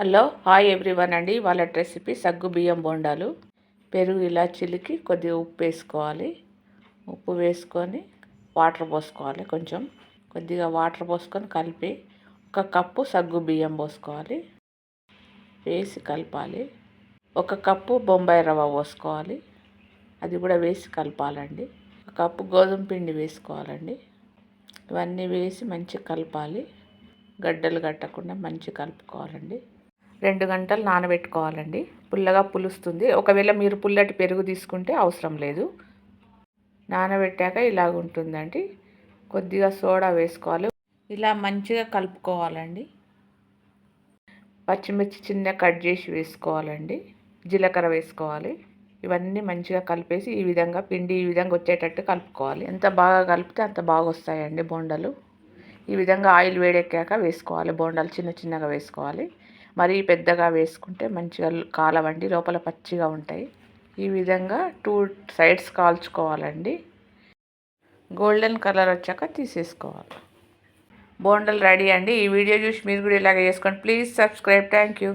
Hello hi everyone అండి. వాళ్ళ recipe సగ్గు బియ్యం బోండాలు. పెరుగు ఇలా చిలికి కొద్దిగా ఉప్పు వేసుకోవాలి. ఉప్పు వేసుకొని వాటర్ పోసుకోవాలి కొంచెం. కొద్దిగా వాటర్ పోసుకొని కలిపి ఒక కప్పు సగ్గు బియ్యం పోసుకోవాలి. వేసి కలపాలి. ఒక కప్పు బొంబాయి రవ్వ పోసుకోవాలి. అది కూడా వేసి కలపాలండి. ఒక కప్పు గోధుమ పిండి వేసుకోవాలండి. ఇవన్నీ వేసి మంచిగా కలపాలి. గడ్డలు కట్టకుండా మంచిగా కలుపుకోవాలండి. రెండు గంటలు నానబెట్టుకోవాలండి. పుల్లగా పులుస్తుంది. ఒకవేళ మీరు పుల్లటి పెరుగు తీసుకుంటే అవసరం లేదు. నానబెట్టాక ఇలాగ ఉంటుందండి. కొద్దిగా సోడా వేసుకోవాలి. ఇలా మంచిగా కలుపుకోవాలండి. పచ్చిమిర్చి చిన్న కట్ చేసి వేసుకోవాలండి. జీలకర్ర వేసుకోవాలి. ఇవన్నీ మంచిగా కలిపేసి ఈ విధంగా పిండి ఈ విధంగా వచ్చేటట్టు కలుపుకోవాలి. ఎంత బాగా కలిపితే అంత బాగా వస్తాయండి బోండాలు. ఈ విధంగా ఆయిల్ వేడెక్కాక వేసుకోవాలి. బోండాలు చిన్న చిన్నగా వేసుకోవాలి. మరీ పెద్దగా వేసుకుంటే మంచిగా కాలవండి లోపల పచ్చిగా ఉంటాయి. ఈ విధంగా టూ సైడ్స్ కాల్చుకోవాలండి. గోల్డెన్ కలర్ వచ్చాక తీసేసుకోవాలి. బోండలు రెడీ అండి. ఈ వీడియో చూసి మీరు కూడా ఇలాగ చేసుకోండి. Please subscribe. Thank you.